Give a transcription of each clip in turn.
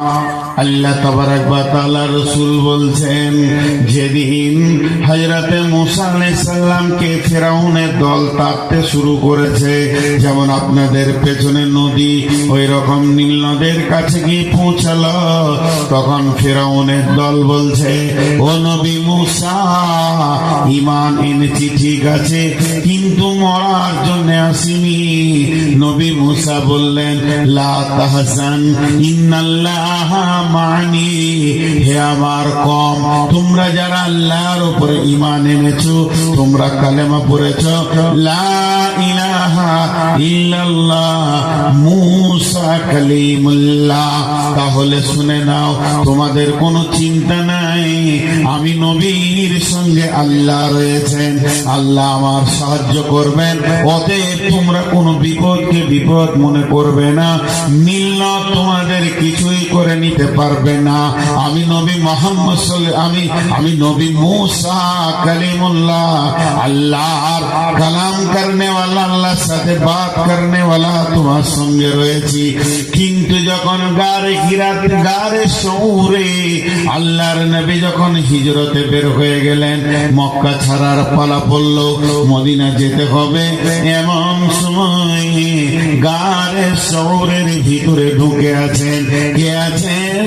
Uh, আল্লাহ তাবারাক ওয়া তাআলা রাসূল বলছেন, যেদিন হযরতে মুসা আলাইহিস ফেরাউনের দল তাড়তে শুরু করেছে, যেমন আপনাদের পেছনে নদী ওই রকম নীল নদের কাছে গিয়ে পৌঁছালো, তখন ফেরাউনের দল বলছে, ও নবী মুসা ইমান এনেছি, ঠিক আছে, কিন্তু মরার জন্য আসিনি। নবী মুসা বললেন, লা তাহজান, ইন্নাল্লাহ মানি। হে আমার কম, তোমরা যারা আল্লাহর উপরে ইমান এনেছো, তোমরা কালেমা পড়েছো তাহলে শুনে নাও, তোমাদের কোনো চিন্তা নাই। আমি নবীর সঙ্গে আল্লাহ রয়েছেন। আল্লাহ আমার সাহায্য করবেন। অতএব তোমরা কোনো বিপদকে বিপদ মনে করবে না। নীল তোমাদের কিছুই করে নিতে পারবে না আমি নবী মোহাম্মদ সাল্লাল্লাহু- আমি আমি নবী মুসা কালিমুল্লাহ আল্লাহর কালাম করনে वाला আল্লাহর সাথে বাত করনে वाला তোমার সঙ্গে রয়েছি কিন্তু যখন গারে গিরাত গারে শৌরে আল্লাহর নবী যখন হিজরতে বের হয়ে গেলেন মক্কা ছাড়ার পালা পড়ল মদিনা যেতে হবে এমন সময় গারে শৌরের ভিতরে ঢুকে আছেন কে আছেন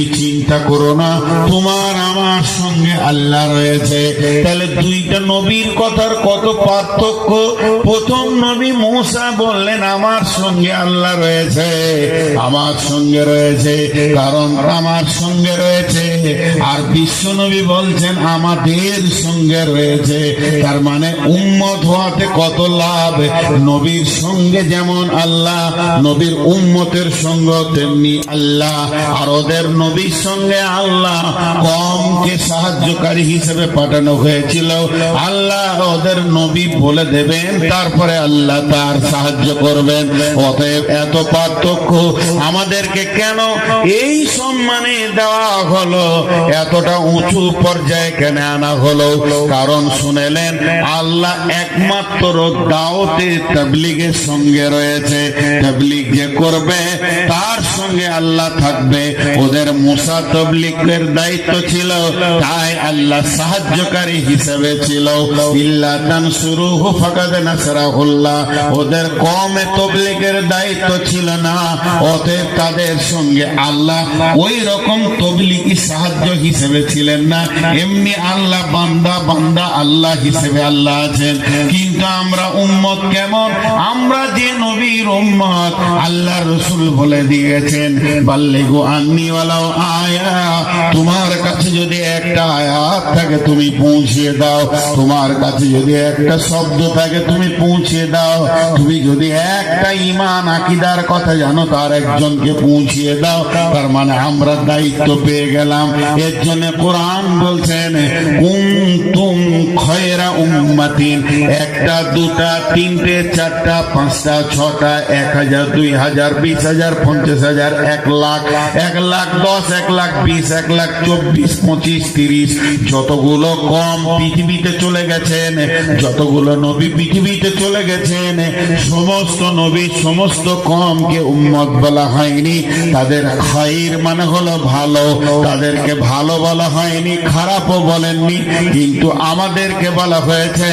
চিন্তা করো না। তোমার আমার সঙ্গে আল্লাহ রয়েছে। তাহলে দুইটা নবীর কথার কত পার্থক্য? প্রথম নবী মূসা বললেন, আমার সঙ্গে আল্লাহ রয়েছে, আমার সঙ্গে রয়েছে, কারণ আমার সঙ্গে রয়েছে। আর বিশ্ব নবী বলছেন, আমাদের সঙ্গে রয়েছে। তার মানে উম্মত হওয়াতে কত লাভ? নবীর সঙ্গে যেমন আল্লাহ, নবীর উম্মতের সঙ্গে তেমনি আল্লাহ। আর ওদের নবীর সঙ্গে আল্লাহ কমকে সাহায্যকারী হিসেবে পাঠানো হয়েছিল। আল্লাহ ওদের নবী বলে দেবেন, তারপরে আল্লাহ তার সাহায্য করবেন। অতএব এত পার্থক্য আমাদেরকে কেন এই সম্মানে দেওয়া হলো? এতটা উঁচু পর্যায়ে কেন আনা হলো? কারণ শুনেলেন, আল্লাহ একমাত্র দাওতে তাবলিগের সঙ্গে রয়েছে। তাবলিগ যে করবে, তার সঙ্গে আল্লাহ থাকবে। ওদের মুসা তবলিগের দায়িত্ব ছিল, তাই আল্লাহ সাহায্যকারী হিসেবে ছিল। ইল্লা তানসুরুহু ফাকাদ নাসরাহুল্লাহ। ওদের কমে তবলিগের দায়িত্ব ছিল না, অতএব তাদের সঙ্গে আল্লাহ ওই রকম তবলিগি সাহায্য হিসেবে ছিলেন না। এমনি আল্লাহ বান্দা বান্দা আল্লাহ হিসেবে আল্লাহ আছেন। কিন্তু আমরা উম্মত কেমন? আমরা যে নবীর উম্মত, আল্লাহ রসুল বলে দিয়েছেন, বাল্লেগু আন্নিওয়ালাও আয়া, তোমার কাছে যদি একটা আয়াত থাকে, তুমি পৌঁছিয়ে দাও। তোমার কাছে যদি একটা শব্দ থাকে, তুমি পৌঁছিয়ে দাও। তুমি যদি একটা ইমান আকিদার কথা জানো, তার একজনকে পৌঁছিয়ে দাও। তার মানে আমরা দায়িত্ব পেয়ে গেলাম। এর জন্য কোরআন বলছেন, কুনতুম খয়রা উম্মাতিন। একটা, দুটা, তিনটে, চারটা, পাঁচটা, ছটা, এক হাজার, দুই হাজার, বিশ হাজার, পঞ্চাশ হাজার, এক লাখ। এক লাখ দশ এক লাখ বিশ, এক লাখ চব্বিশ, পঁচিশ, তিরিশ, যতগুলো কম পৃথিবীতে চলে গেছেন, যতগুলো নবী পৃথিবীতে চলে গেছেন, সমস্ত নবী, সমস্ত কমকে উম্মত বলা হয়নি। তাদের খাইর মানে হলো ভালো, তাদেরকে ভালো বলা হয়নি, খারাপও বলেননি, কিন্তু আমাদেরকে বলা হয়েছে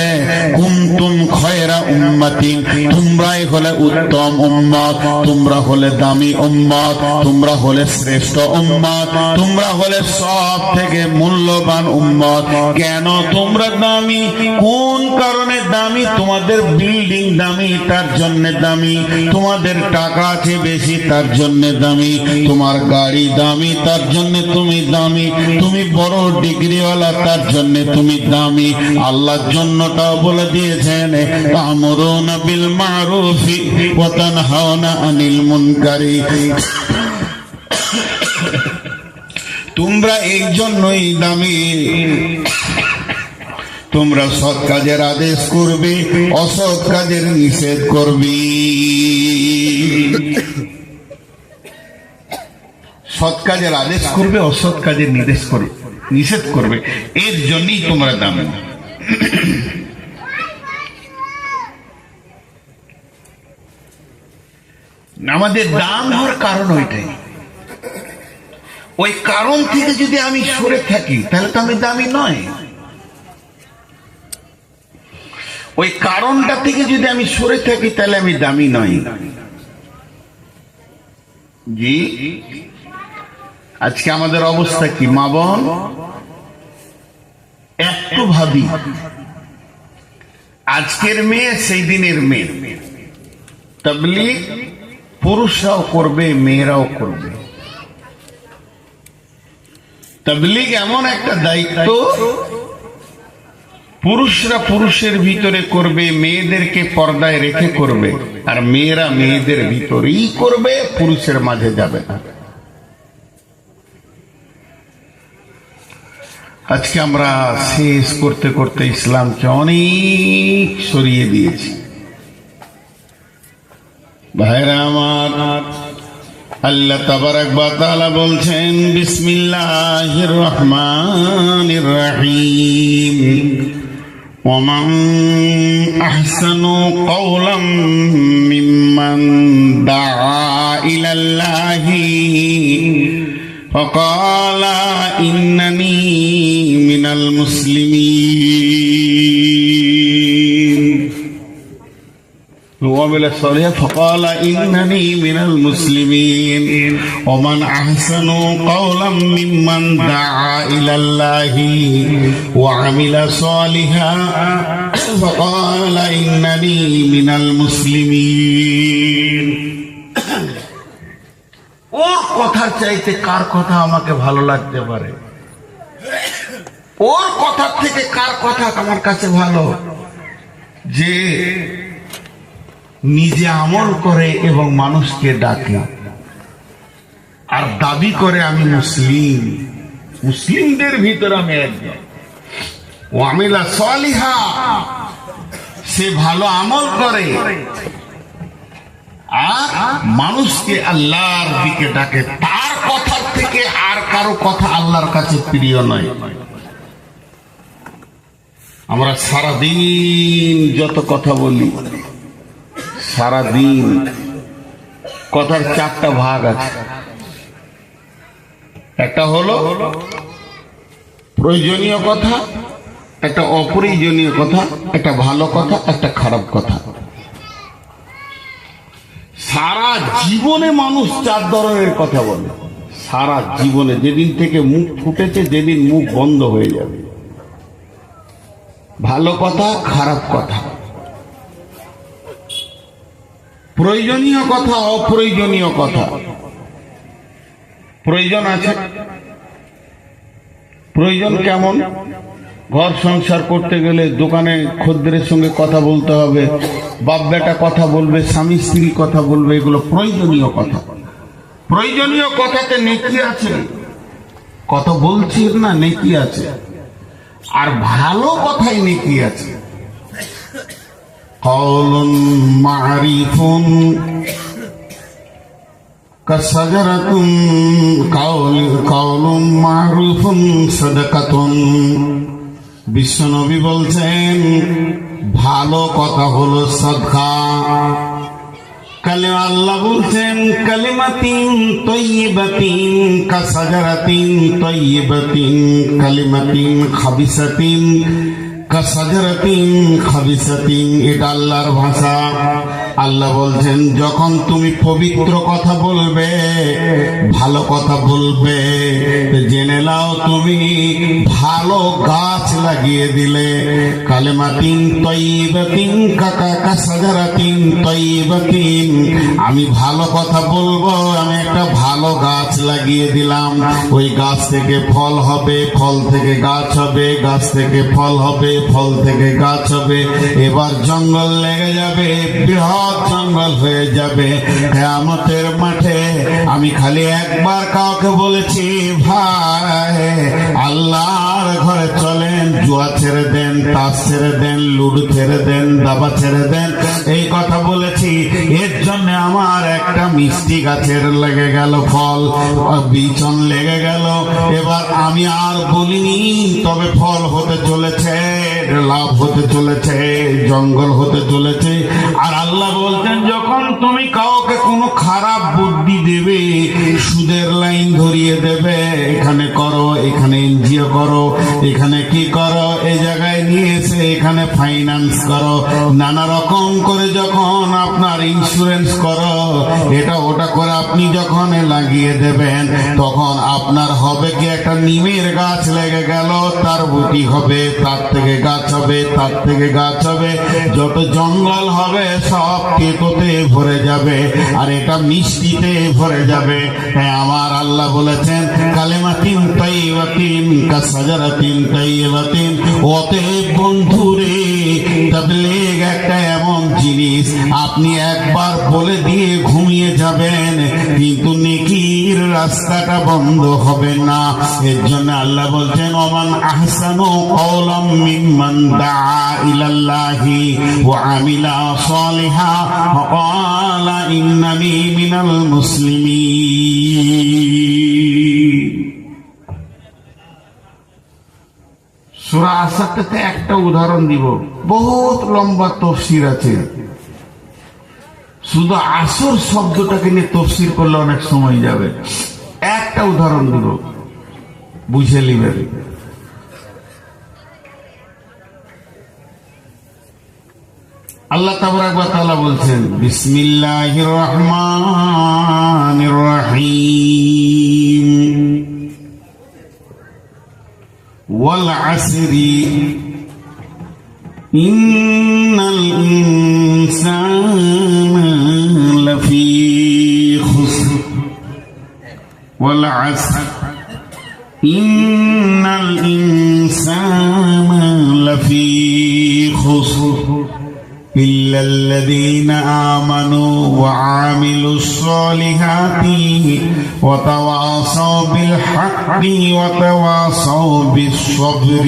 কুমতুম খয়রা উম্মাতিন, তোমরাই হলে উত্তম উম্মত, তোমরা হলে দামি উম্মত, তোমরা হলে শ্রেষ্ঠ উম্মত। তোমরা হলে সব থেকে মূল্যবান উম্মত। কেন? তোমরা দামি। কোন কারণে দামি? তোমাদের বিল্ডিং দামি, তার জন্য দামি। তোমাদের টাকা আছে বেশি, তার জন্য দামি। তোমার গাড়ি দামি, তার জন্য তুমি দামি। তুমি বড় ডিগ্রিওয়ালা, তার জন্য তুমি দামি। আল্লাহর জন্যটাও বলে দিয়েছেন, আমরুনা বিল মারুফি ওয়া তানহাউনা আনিল মুনকারি। তোমরা এই জন্যই দামি। তোমরা সৎ কাজের আদেশ করবে, অসৎ কাজের নিষেধ করবে। সৎ কাজের আদেশ করবে, অসৎ কাজের নির্দেশ করবে, নিষেধ করবে। এর জন্যই তোমরা দাম। আমাদের দাম হওয়ার কারণ ওইটাই। ওই কারণ থেকে যদি আমি সরে থাকি, তাহলে তো আমি দামি নয়। ওই কারণটা থেকে যদি আমি সরে থাকি, তাহলে আমি দামি নই। জি? আজকে আমাদের অবস্থা কি, মা বোন? একটু ভাবি। আজকের মেয়ে, সেই দিনের মেয়ে। তবলি পুরুষরাও করবে, মেয়েরাও করবে। তবলিগ এমন একটা দায়িত্ব, পুরুষরা পুরুষের ভিতরে করবে, মেয়েদেরকে পর্দায় রেখে করবে, আর মেয়েরা মেয়েদের ভিতরেই করবে, পুরুষের মাঝে যাবে না। আজকে আমরা শেষ করতে করতে ইসলামকে অনেক সরিয়ে দিয়েছি। ভাইরা আমার আল্লাহ তাবারাক বা তাআলা বলছেন বিসমিল্লাহির রহমানির রহিম ومن أحسن قولا ممن دعا إلى الله فقال إنني من المسلمين وعمل الصالحات فقال إنني من المسلمين ومن أحسن قولا ممن دعا إلى الله وعمل صالحا فقال إنني من المسلمين ওর কথার চাইতে কার কথা আমাকে ভালো লাগতে পারে ওর কথার থেকে কার কথা আমার কাছে ভালো যে নিজে আমল করে এবং মানুষকে ডাকে। আর দাবি করে, আমি মুসলিম। মুসলিমদের ভিতরে আমি একজন। সলিহা। সে ভালো আমল করে। আর মানুষকে আল্লাহর দিকে ডাকে। তার কথা থেকে আর কারও কথা আল্লাহর কাছে প্রিয় নয়। আমরা সারাদিন যত কথা বলি সারাদিন কথার চারটা ভাগ আছে। একটা হলো প্রয়োজনীয় কথা, একটা অপ্রয়োজনীয় কথা, একটা ভালো কথা, একটা খারাপ কথা। সারা জীবনে মানুষ চার ধরনের কথা বলে। সারা জীবনে যেদিন থেকে মুখ ফুটেছে, যেদিন মুখ বন্ধ হয়ে যাবে। ভালো কথা, খারাপ কথা। প্রয়োজনীয় কথা, অপ্রয়োজনীয় কথা। প্রয়োজন আছে? প্রয়োজন কেমন? ঘর সংসার করতে গেলে দোকানে খদ্দের সঙ্গে কথা বলতে হবে, বাপ বেটা কথা বলবে, স্বামী স্ত্রী কথা বলবে, এগুলো প্রয়োজনীয় কথা। প্রয়োজনীয় কথাতে নেকি আছে? কত বলছি না, নেকি আছে। আর ভালো কথাই নেকি আছে। قول معرف كشجرة قول قول معروف صدقة বিশ্বনবী বলছেন ভালো কথা হলো সদকা কালে আল্লাহ বলছেন কালিমাতিন তৈবাতিন কাসাজারাতিন তৈবাতিন কালিমাতিন খাবিসাতিন কাসাজারাতিন খাবিসাতিন এটা আল্লাহর ভাষা। আল্লাহ বলছেন, যখন তুমি পবিত্র কথা বলবে, ভালো কথা বলবে জেনে নাও তুমি ভালো গাছ লাগিয়ে দিলে। কালেমাতিন তৈবাতিন কাকা কাসাজারাতিন তৈবাতিন। আমি ভালো কথা বলব, আমি একটা ভালো গাছ লাগিয়ে দিলাম। ওই গাছ থেকে ফল হবে, ফল থেকে গাছ হবে, গাছ থেকে ফল হবে, ফল থেকে গাছ হবে। এবার জঙ্গল লেগে যাবে, বৃহৎ সব জঙ্গল হয়ে যাবে। আমাদের মাঠে, আমি খালি একবার কাউকে বলেছি, ভাই, আল্লাহর ঘরে চলেন জুয়া ছেড়ে দেন, তাস ছেড়ে দেন, লুডু ছেড়ে দেন, দাবা ছেড়ে দেন। এই কথা বলেছি, এর জন্য আমার একটা মিষ্টি গাছের লেগে গেল ফল, বিচন লেগে গেল। এবার আমি আর বলিনি, তবে ফল হতে চলেছে লাভ হতে চলেছে, জঙ্গল হতে চলেছে। আর আল্লাহ বলতেন যখন তুমি কাউকে কোনো খারাপ বুদ্ধি দেবে, সুদের লাইন ধরিয়ে দেবে, এখানে করো, এখানে এনজিও করো, এখানে কি করো? এই জায়গায় নিয়ে এসে এখানে ফাইন্যান্স করো। নানা রকম করে যখন আপনার ইন্স্যুরেন্স করো, এটা ওটা করে আপনি যখন লাগিয়ে দেবেন, তখন আপনার হবে কি একটা নিমের গাছ লেগে গেল, তার বুটি হবে, তার থেকে গাছ হবে, তার থেকে গাছ হবে। যত জঙ্গল হবে, সব তেতোতে ভরে যাবে, আর এটা মিষ্টিতে ভরে যাবে। হ্যাঁ আমার আল্লাহ বলেছেন কালেমা তিন তাইবাতিন কা সাজারা তিন তাইবাতিন অতএব বন্ধুরে তাবলীগ একটা এমন জিনিস আপনি একবার বলে দিয়ে ঘুমিয়ে যাবেন, কিন্তু নেকির রাস্তাটা বন্ধ হবে না। এর জন্য আল্লাহ বলছেন, ওমান আহসানু কওলাম মিম্মান দাআ ইলাল্লাহি ওয়া আমিলা সালিহা ওয়া ক্বালা মিনাল মুসলিমিন। সুরা একটা উদাহরণ দিব। বহুত লম্বা তফসির আছে। শুধু আসর শব্দটাকে নিয়ে তফসির করলে অনেক সময় যাবে। একটা উদাহরণ দিব। বুঝে নিবেন। আল্লাহ তাবরাক বলছেন, বিসমিল্লাহির রহমান রহিম। والعصر إن الإنسان لفي خسر. والعصر إن الإنسان لفي خسر. إلا الذين آمنوا وعملوا الصالحات وتواصوا بالحق وتواصوا بالصبر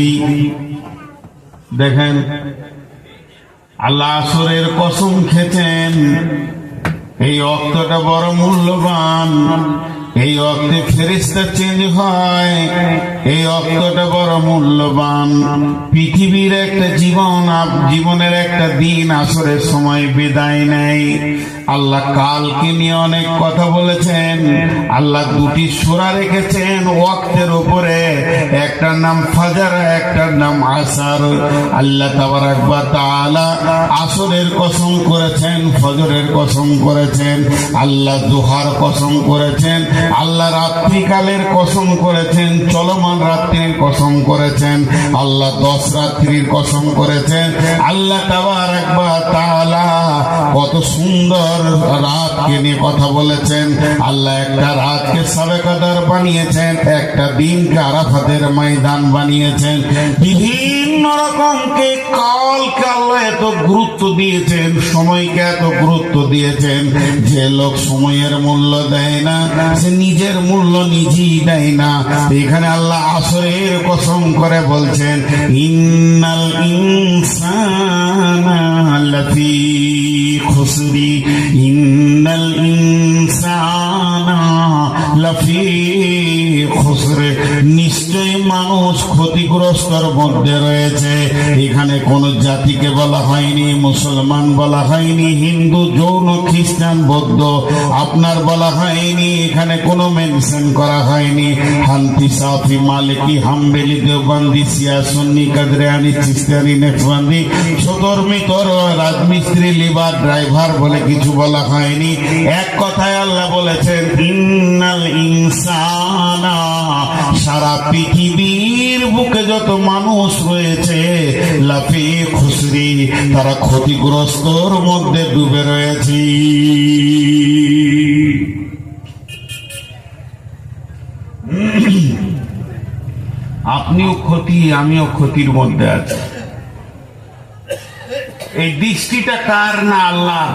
দেখেন আল্লাহ আসরের কসম খেতেন এই অক্তটা বড় মূল্যবান এই অক্তে ফেরিস্তা চেঞ্জ হয়। এই অক্তটা বড় মূল্যবান। পৃথিবীর একটা জীবন জীবনের একটা দিন আসরের সময় বিদায় নেয়। আল্লাহ কালকে নিয়ে অনেক কথা বলেছেন। আল্লাহ দুটি সুরা রেখেছেন ওয়াক্তের উপরে। একটার নাম ফাজার, একটার নাম আসার। আল্লাহ তাবারাক ওয়া তাআলা আসরের কসম করেছেন, ফজরের কসম করেছেন। আল্লাহ দোহার কসম করেছেন। আল্লাহ রাত্রিকালের কসম করেছেন, চলমান রাত্রির কসম করেছেন, আল্লাহ দশ রাত্রির কসম করেছেন। আল্লাহ তাবারাক ওয়া তাআলা কত সুন্দর রাতকে নিয়ে কথা বলেছেন। আল্লাহ একটা রাতকে সাবে কাদার বানিয়েছেন, একটা দিনকে আরাফাতের ময়দান বানিয়েছেন। বিভিন্ন রকমকে কালকে আল্লাহ এত গুরুত্ব দিয়েছেন, সময়কে এত গুরুত্ব দিয়েছেন, যে লোক সময়ের মূল্য দেয় না, সে নিজের মূল্য নিজেই দেয় না। এখানে আল্লাহ আসরের কসম করে বলছেন, ইন্নাল ইনসানা লাফি খুসরি ইন্নাল খুসরে নিশ্চয়ই মানুষ ক্ষতিগ্রস্তর মধ্যে রয়েছে। এখানে কোন জাতিকে বলা হয়নি, মুসলমান বলা হয়নি, হিন্দু, যৌন, খ্রিস্টান, বৌদ্ধ আপনার বলা হয়নি, এখানে কোনো মেনশন করা হয়নি। হান্তি, সাফি, মালিকি, হামবেলি, দেওবন্দি সিয়া সুন্নি, কাদরিয়ানি চিস্তানি নেকবান্দি সদর মিতর রাজমিস্ত্রি লিভার ড্রাইভার বলে কিছু বলা হয়নি। এক কথায় আল্লাহ বলেছেন, ইন্নাল ইনসানা সারা পৃথিবীর বুকে যত মানুষ রয়েছে লাফি খুসরি তারা ক্ষতিগ্রস্তর মধ্যে ডুবে রয়েছে। আপনিও ক্ষতি, আমিও ক্ষতির মধ্যে আছি। এই দৃষ্টিটা কার না আল্লাহ?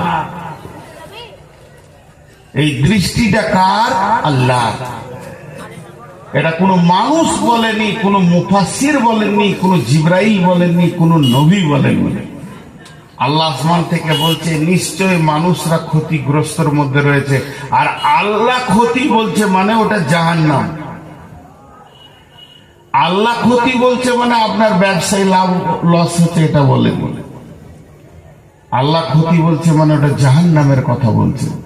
এই দৃষ্টিটা কার? আল্লাহ। এটা কোনো মানুষ বলেনি, কোনো মুফাসির বলেননি, কোনো জিব্রাইল বলেননি, কোনো নবী বলেননি। আল্লাহ আসমান থেকে বলছে নিশ্চয় মানুষরা ক্ষতিগ্রস্তর মধ্যে রয়েছে। আর আল্লাহ ক্ষতি বলছে মানে ওটা জাহান্নাম। আল্লাহ ক্ষতি বলছে মানে আপনার ব্যবসায় লাভ, লস হচ্ছে এটা বলে বলে। আল্লাহ ক্ষতি বলছে মানে ওটা জাহান্নামের কথা বলছে।